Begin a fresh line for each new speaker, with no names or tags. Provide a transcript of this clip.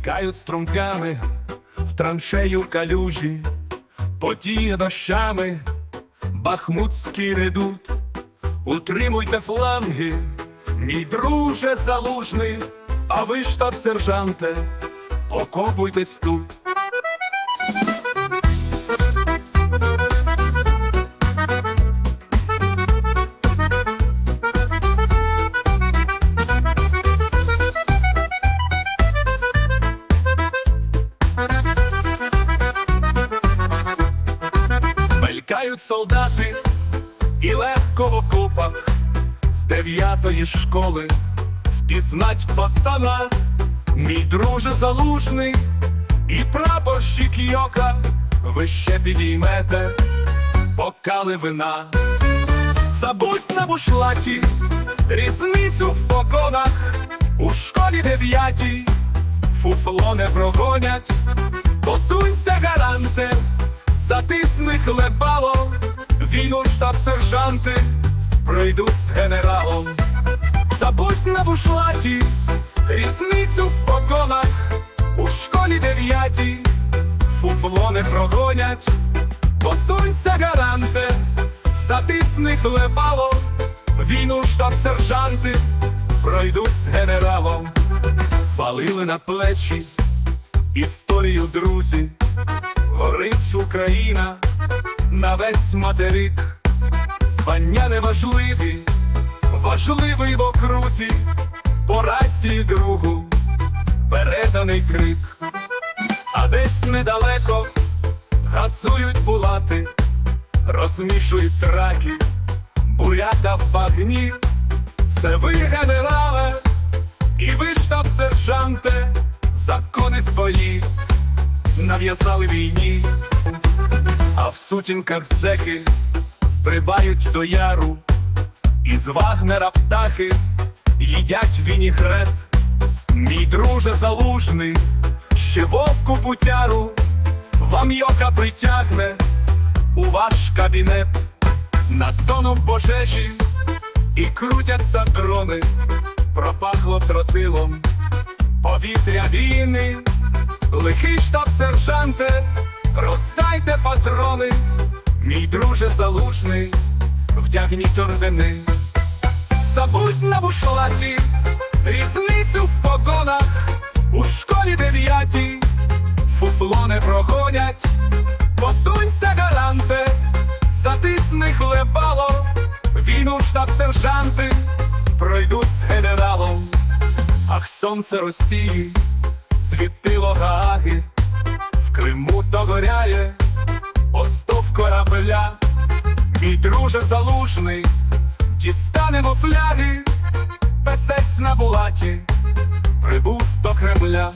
Стікають струмками в траншею калюжі, потіє дощами, бахмутський редут. Утримуйте фланги, мій друже залужний, а ви штаб сержанте, окопуйтесь тут. Мелькають солдати. І легко в окопах з дев'ятої школи впізнать пацана, мій друже залужний і прапорщик Йока, ви ще підіймете бокали вина. Забудь на бушлаті різницю в погонах. У школі дев'ятій, фуфло не прогонять, посунься гаранте, затисни хлебало, війну штаб сержанти пройдуть з генералом. Забудь на бушлаті різницю в погонах. У школі дев'ятій, фуфло не прогонять, посунься гаранте, затисни хлебало, війну штаб сержанти пройдуть з генералом, звалили на плечі історію друзі, горить Україна на весь материк, звання неважливі, важливий в окрузі, по рації другу переданий крик, а десь недалеко газують булати, розмішують траки, бурята в вогні. Це ви, генерале, і ви штаб сержанте, закони свої нав'язали війні, а в сутінках зеки стрибають до яру, із Вагнера птахи їдять вінігрет. Мій друже залужний, ще вовку путяру, вам йока притягне у ваш кабінет. Над тоном пожежі і крутяться дрони, пропахло тротилом, повітря війни, лихий штаб сержанте, роздайте патрони, мій друже залужний, вдягніть ордени. Забудь на бушлаті різницю в погонах. У школі дев'ятій, фуфло не прогонять, посунься гаранте, затисни хлебало, війну штаб сержанти пройдуть з генералом, ах сонце Росії, світило Гааги, в Криму догоряє остов корабля, мій друже залужний, дістанемо фляги, песець на булаті, прибув до Кремля.